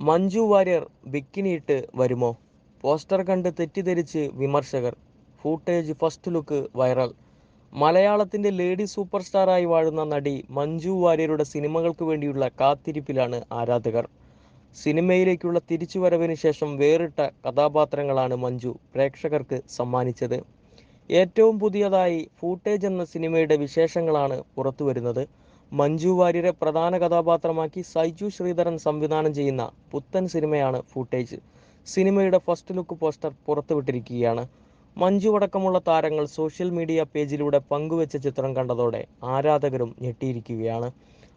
മഞ്ജു വാര്യർ ബിക്കിനിയിട്ട് വരുമോ? പോസ്റ്റർ കണ്ട് തെറ്റിദ്ധരിച്ച് വിമർശകർ. Footage first look viral. മലയാളത്തിന്റെ ലേഡി സൂപ്പർ സ്റ്റാറായി വാഴുന്ന നടി മഞ്ജു വാര്യരുടെ സിനിമകൾക്ക് വേണ്ടിയുള്ള കാത്തിരിപ്പിലാണ് ആരാധകർ. സിനിമയിലേക്കുള്ള തിരിച്ചുവരവിന് ശേഷം വേറിട്ട കഥാപാത്രങ്ങളാണ് മഞ്ജു പ്രേക്ഷകർക്ക് സമ്മാനിച്ചത്. ഏറ്റവും പുതിയതായി ഫൂട്ടേജ് എന്ന സിനിമയുടെ വിശേഷങ്ങളാണ് പുറത്തുവരുന്നത്. മഞ്ജു വാര്യരെ പ്രധാന കഥാപാത്രമാക്കി സൈജു ശ്രീധരൻ സംവിധാനം ചെയ്യുന്ന പുത്തൻ സിനിമയാണ് ഫൂട്ടേജ്. സിനിമയുടെ ഫസ്റ്റ് ലുക്ക് പോസ്റ്റർ പുറത്തുവിട്ടിരിക്കുകയാണ്. മഞ്ജു അടക്കമുള്ള താരങ്ങൾ സോഷ്യൽ മീഡിയ പേജിലൂടെ പങ്കുവെച്ച ചിത്രം കണ്ടതോടെ ആരാധകരും ഞെട്ടിയിരിക്കുകയാണ്.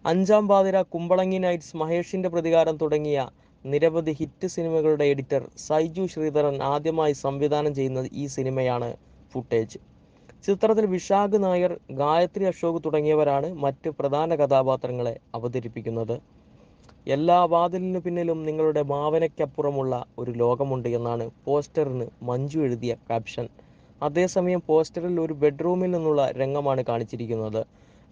അഞ്ചാം പാതിര കുമ്പളങ്ങി നൈറ്റ്സ് മഹേഷിന്റെ പ്രതികാരം തുടങ്ങിയ നിരവധി ഹിറ്റ് സിനിമകളുടെ എഡിറ്റർ സൈജു ശ്രീധരൻ ആദ്യമായി സംവിധാനം ചെയ്യുന്ന ഈ സിനിമയാണ് ഫുട്ടേജ്. ചിത്രത്തിൽ വിശാഖ് നായർ ഗായത്രി അശോക് തുടങ്ങിയവരാണ് മറ്റ് പ്രധാന കഥാപാത്രങ്ങളെ അവതരിപ്പിക്കുന്നത്. എല്ലാ വാതിലിനു പിന്നിലും നിങ്ങളുടെ ഭാവനയ്ക്കപ്പുറമുള്ള ഒരു ലോകമുണ്ട് എന്നാണ് പോസ്റ്ററിന് മഞ്ജു എഴുതിയ ക്യാപ്ഷൻ. അതേസമയം പോസ്റ്ററിൽ ഒരു ബെഡ്റൂമിൽ നിന്നുള്ള രംഗമാണ് കാണിച്ചിരിക്കുന്നത്.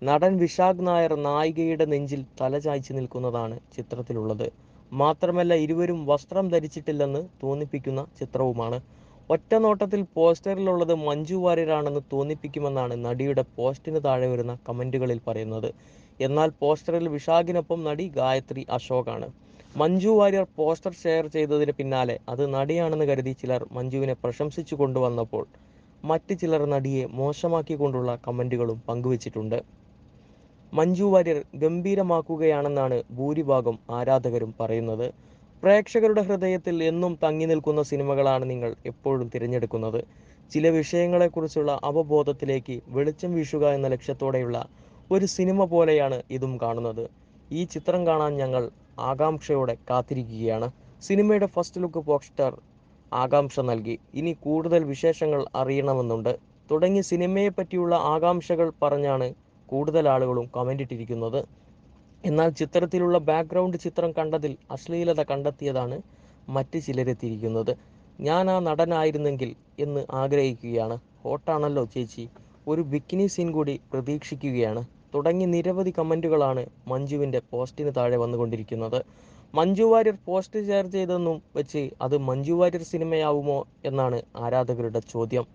നടൻ വിശാഖ് നായർ നായികയുടെ നെഞ്ചിൽ തലചായ്ച്ച് നിൽക്കുന്നതാണ് ചിത്രത്തിലുള്ളത്. മാത്രമല്ല ഇരുവരും വസ്ത്രം ധരിച്ചിട്ടില്ലെന്ന് തോന്നിപ്പിക്കുന്ന ചിത്രവുമാണ്. ഒറ്റ നോട്ടത്തിൽ പോസ്റ്ററിലുള്ളത് മഞ്ജു വാര്യരാണെന്ന് തോന്നിപ്പിക്കുമെന്നാണ് നടിയുടെ പോസ്റ്റിന് താഴെ വരുന്ന കമന്റുകളിൽ പറയുന്നത്. എന്നാൽ പോസ്റ്ററിൽ വിശാഖിനൊപ്പം നടി ഗായത്രി അശോകാണ്. മഞ്ജു വാര്യർ പോസ്റ്റർ ഷെയർ ചെയ്തതിന് പിന്നാലെ അത് നടിയാണെന്ന് കരുതി ചിലർ മഞ്ജുവിനെ പ്രശംസിച്ചു കൊണ്ടുവന്നപ്പോൾ മറ്റ് ചിലർ നടിയെ മോശമാക്കിക്കൊണ്ടുള്ള കമന്റുകളും പങ്കുവച്ചിട്ടുണ്ട്. മഞ്ജു വാര്യർ ഗംഭീരമാക്കുകയാണെന്നാണ് ഭൂരിഭാഗം ആരാധകരും പറയുന്നത്. പ്രേക്ഷകരുടെ ഹൃദയത്തിൽ എന്നും തങ്ങി നിൽക്കുന്ന സിനിമകളാണ് നിങ്ങൾ എപ്പോഴും തിരഞ്ഞെടുക്കുന്നത്. ചില വിഷയങ്ങളെക്കുറിച്ചുള്ള അവബോധത്തിലേക്ക് വെളിച്ചം വീശുക എന്ന ലക്ഷ്യത്തോടെയുള്ള ഒരു സിനിമ പോലെയാണ് ഇതും കാണുന്നത്. ഈ ചിത്രം കാണാൻ ഞങ്ങൾ ആകാംക്ഷയോടെ കാത്തിരിക്കുകയാണ്. സിനിമയുടെ ഫസ്റ്റ് ലുക്ക് പോസ്റ്റർ ആകാംക്ഷ നൽകി. ഇനി കൂടുതൽ വിശേഷങ്ങൾ അറിയണമെന്നുണ്ട്. തുടങ്ങി സിനിമയെ പറ്റിയുള്ള ആകാംക്ഷകൾ പറഞ്ഞാണ് കൂടുതൽ ആളുകളും കമന്റ് ഇട്ടിരിക്കുന്നത്. എന്നാൽ ചിത്രത്തിലുള്ള ബാക്ക്ഗ്രൗണ്ട് ചിത്രം കണ്ടതിൽ അശ്ലീലത കണ്ടെത്തിയതാണ് മറ്റ് ചിലരെത്തിയിരിക്കുന്നത്. ഞാൻ ആ നടനായിരുന്നെങ്കിൽ എന്ന് ആഗ്രഹിക്കുകയാണ്. ഹോട്ടാണല്ലോ ചേച്ചി. ഒരു ബിക്കിനി സീൻ കൂടി പ്രതീക്ഷിക്കുകയാണ്. തുടങ്ങി നിരവധി കമന്റുകളാണ് മഞ്ജുവിന്റെ പോസ്റ്റിന് താഴെ വന്നുകൊണ്ടിരിക്കുന്നത്. മഞ്ജു വാര്യർ പോസ്റ്റ് ഷെയർ ചെയ്തെന്നും വെച്ച് അത് മഞ്ജു വാര്യർ സിനിമയാവുമോ എന്നാണ് ആരാധകരുടെ ചോദ്യം.